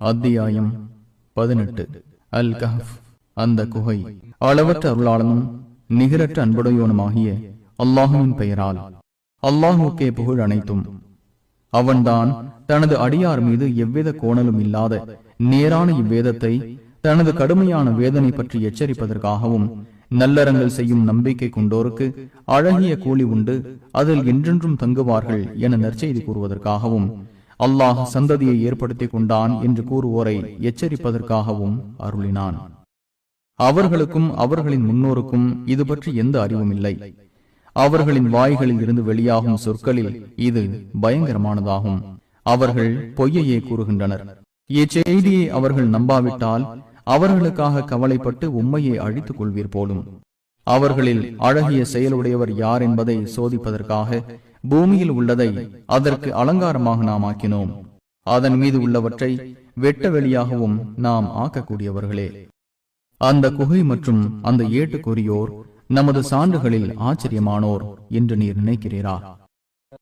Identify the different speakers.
Speaker 1: அத்தியாயம் பதினெட்டு. அல் கஹப் அந்த குகை. அளவற்ற அருளாளனும் நிகரற்ற அன்புடையோனுமாகிய அல்லாஹுவின் பெயரால். அல்லாஹுக்கே புகழ் அனைத்தும். அவன்தான் தனது அடியார் மீது எவ்வித கோணலும் இல்லாத நேரான இவ்வேதத்தை தனது கடுமையான வேதனை பற்றி எச்சரிப்பதற்காகவும் நல்லறங்கள் செய்யும் நம்பிக்கை கொண்டோருக்கு அழகிய கூலி உண்டு அதில் என்றென்றும் தங்குவார்கள் என நற்செய்தி கூறுவதற்காகவும் அல்லாஹ் சந்ததியை ஏற்படுத்திக் கொண்டான் என்று கூறுவோரை எச்சரிப்பதற்காகவும் அருளினான். அவர்களுக்கும் அவர்களின் முன்னோருக்கும் இது பற்றி எந்த அறிவும் இல்லை அவர்களின் வாய்களில் இருந்து வெளியாகும் சொற்களில் இது பயங்கரமானதாகும். அவர்கள் பொய்யையே கூறுகின்றனர். இச்செய்தியை அவர்கள் நம்பாவிட்டால் அவர்களுக்காக கவலைப்பட்டு உண்மையை அழித்துக் கொள்வீர் போலும். அவர்களில் அழகிய செயலுடையவர் யார் என்பதை சோதிப்பதற்காக பூமியில் உள்ளதை அதற்கு அலங்காரமாக நாம் ஆக்கினோம். அதன் மீது உள்ளவற்றை வெட்ட வெளியாகவும் நாம் ஆக்கக்கூடியவர்களே. அந்த குகை மற்றும் அந்த ஏட்டுக்குரியோர் நமது சான்றுகளில் ஆச்சரியமானோர் என்று நீர் நினைக்கிறீரா?